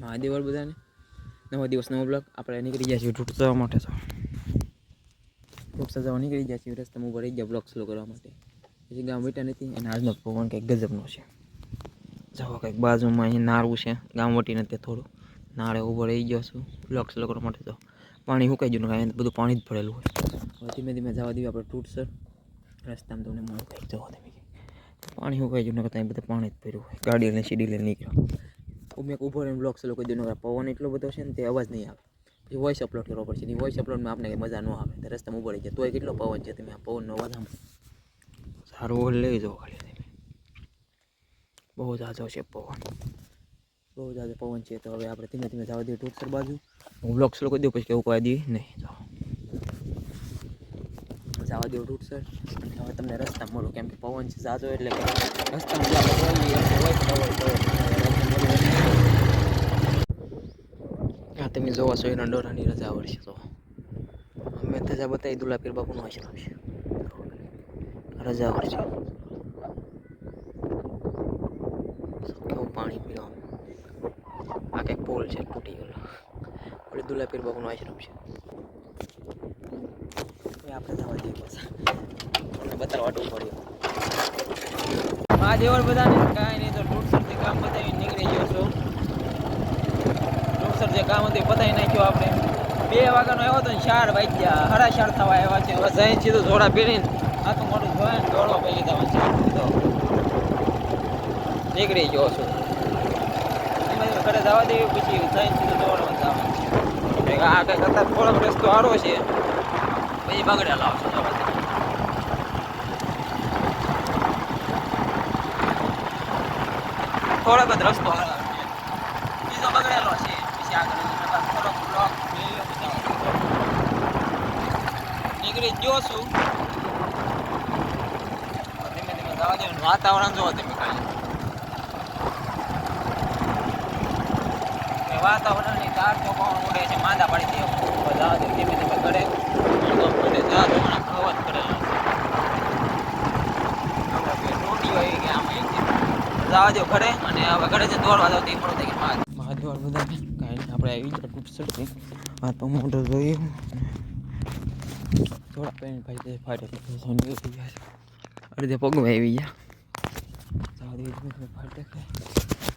મહાદેવર બધાને. નવો દિવસ, નવો બ્લોક આપણે નીકળી ગયા છીએ ટૂટ જવા માટે તો. ટૂંક જવા નીકળી ગયા છીએ, રસ્તામાં ઊભા રહી ગયા બ્લોક સ્લો કરવા માટે. પછી ગામ વટા નથી અને આજનો પવન કંઈક ગજબનો છે. જાઓ કંઈક બાજુમાં અહીં નારું છે, ગામ વટી નથી થોડું. નાળે ઊભો રહી ગયો છું બ્લોક સ્લો કરવા માટે તો. પાણી સુકાઈ ગયું કાંઈ, બધું પાણી જ ભરેલું હોય. હવે ધીમે ધીમે જવા દઈએ આપણે ટૂટસર રસ્તામાં તમને મળું કંઈક જવા દેવી પાણી સુકાઈ ગયું ને બધું પાણી જ ભર્યું હોય. ગાડી લઈને સીડી લઈને નીકળ્યો મેં ઊભો રહીને બ્લોક સ્લો કરી દીધો પવન એટલો બધો છે ને તે અવાજ નહીં આવે. પછી વોઇસ અપલોડ કરવો પડશે. એ વોઇસ અપલોડમાં આપણે કંઈ મજા ન આવે. તો રસ્તામાં ઊભો રહી જાય તોય કેટલો પવન છે તમે આ પવનનો અવાજ સાંભળો. સારું ઓલ લઈ જાઓ ખાલી તમે. બહુ ઝાઝો છે પવન. બહુ ઝાઝો પવન છે. તો હવે આપણે ધીમે ધીમે જવા દઈએ ટૂંક બાજુ. હું બ્લોક સ્લો કરી દઉં પછી કેવું કહી દઈએ નહીં તો જવા દઉં રૂટ સર. અને હવે તમને રસ્તા મળું કેમ કે પવન છે ઝાઝો એટલે કે રસ્તામાં જે આપણે બોલીએ એટલે હોય તો હોય તો હા તમે જોવા છો, એના ડોરાની રજા વર્ષે તો. અમે ધજા બતાવી દુલાપીર બાપુનો આશ્રમ છે રજા કેવું પાણી પીવાનું આ કંઈક પોલ છે, તૂટી ગયેલો. એટલે દુલાપીર બાપુનો આશ્રમ છે. આપણે જવા દઈએ પાછા. બતાવવા પડ્યું જેવર બધાને. કાંઈ નહીં તો ટૂટસરથી કામ બતાવી નીકળી ગયો છું ટૂટસર જે કામ હતું પતાવી નાખ્યું આપણે. બે વાગ્યાનો આવ્યો હતો ને ચાર વાગ્યા. હરા ચાર થવા આવ્યા છે. હવે જઈને સીધું જોડા પહેરીને આખું મોટું ધોઈને દોડવા પડી જવાનું છે. નીકળી ગયો છું. ઘરે જવા દેવી પછી જઈને સીધું દોડવા જવાનું આ કંઈક અત્યારે થોડોક રસ્તો સારો છે. પછી બગડેલો આવશે જવા દે થોડોક જ રસ્તો હારો છે બીજો બગડેલો છે પછી આગળ જતા થોડોક બ્લોક મેળ્યો બધા નીકળી જ ગયો ધીમે ધીમે દે વાતાવરણ જોવો તમે ખાલી. વાતાવરણની તાર તો કોણ ઉડે છે, માંદા પડી દે જવા દે, ધીમે ધીમે કરે. જવા દે અવાજ કરેલો જવા દો, ઘરે, અને હવે ઘરે છે દોડવા જાવ તે પણ ગયું બધા. આપણે આવી ગયા શકીએ આ તો મોટર જોયું થોડા પેન ભાઈ ફાટે થઈ ગયા અડધે પગમાં આવી ગયા. સારી ફાટે કે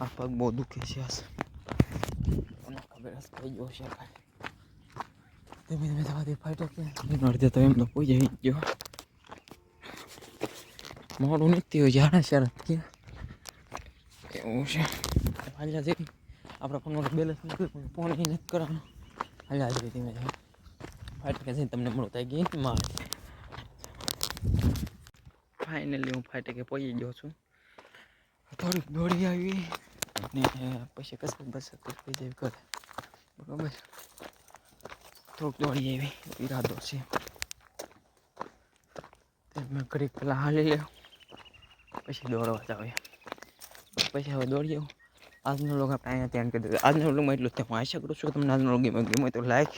આ પગ બહુ દુખે છે, આ થઈ ગયો છે ધીમે ધીમે દે ફાટે કે અડધે તો એમ તો કોઈ જઈ ગયો. મોડું નથી થયું, જાણે શરત કે એવું છે. હાલ્યા જઈ આપણા ફોનમાં બેલેન્સ નથી ફોન એ નથી કરવાનો. હાલ્યા જઈ ધીમે ધીમે ફાટકે જઈને તમને મળું થાય ગઈ માર ફાઇનલી હું ફાટકે પહોંચી ગયો છું. થોડીક દોડી આવી ને પછી કસરત બસરત થઈ જાય કરે બરાબર? થોડુંક દોડી આવી, ઈરાદો છે. મેં ઘડીક પહેલાં હાલી લેવું પછી દોડવા જાવ પછી હવે દોડી આવું આજનો લોગ આપણે અહીંયા ધ્યાન કરી દીધું. આજનો લોગમાં એટલું જ થાય. હું આશા કરું છું કે તમને આજનો લોગ ગમ્યો ગમ્યો હોય તો લાઈક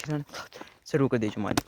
શરૂ કરી દેજો મારી